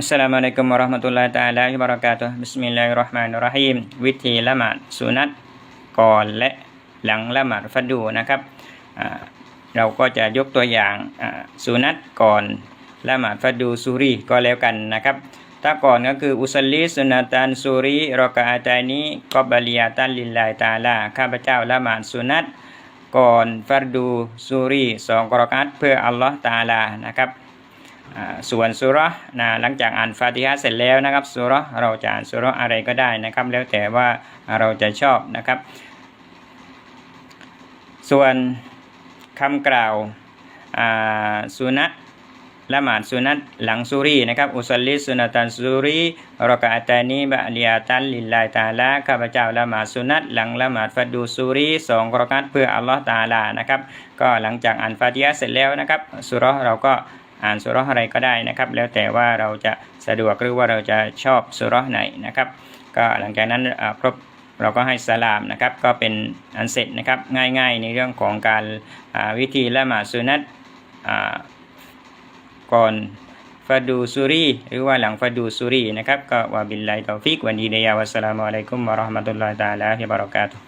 อัสสลามุอะลัยกุมวะราะห์มะตุลลอฮิตะอาลาฮิบะเราะกาตุฮ์บิสมิลลาฮิรเราะห์มานิรเราะฮีมวิธีละหมาดสุนัตก่อนและหลังละหมาดฟัดดูนะครับเราก็จะยกตัวอย่างสุนัตก่อนละหมาดฟัดดูซูรีก็แล้วกันนะครับถ้าก่อนก็คืออุสลีสุนัตันซูรีรอกาอาตานี้กอบาลียาตันลิลลาฮิตะอาลาข้าพเจ้าละหมาดสุนัตก่อนฟัดดูซูรีสองกรอกาตเพื่ออัลลอฮ์ตาลานะครับ ส่วนสุราะห์นะหลังจากอ่านฟาติฮะห์เสร็จแล้วนะครับสุรเราจะอ่านสุรอะไรก็ได้นะครับ แล้วแต่ว่าเราจะชอบนะครับ ส่วนคำกล่าวสุนัตละหมาดสุนัตหลังซูรีนะครับอุสลิสุนัตันซูรีรอกาตานีบะลียตันลิลลาตาลาข้าพเจ้าละหมาดสุนัตหลังละหมาดฟัดดูซูรีสองรอกาตเพื่ออัลลอฮ์ตาลานะครับ ก็หลังจากอ่านฟาติฮะห์เสร็จแล้วนะครับสุรเราก็ อ่านสุราะห์อะไรก็ได้นะครับ แล้วแต่ว่าเราจะสะดวกหรือว่าเราจะชอบสุราะห์ไหนนะครับ ก็หลังจากนั้นครบเราก็ให้สลามนะครับ ก็เป็นอันเสร็จนะครับง่ายๆ ในเรื่องของการวิธีละหมาดสุนัตก่อนฟาดูซูรีหรือว่าหลังฟาดูซูรีนะครับก็วะบิลไลตอฟิกวันดีเดียวัสสลามุอะลัยกุมวะราะห์มะตุลลอฮิตะอาลาฮิวะบะเราะกาตุ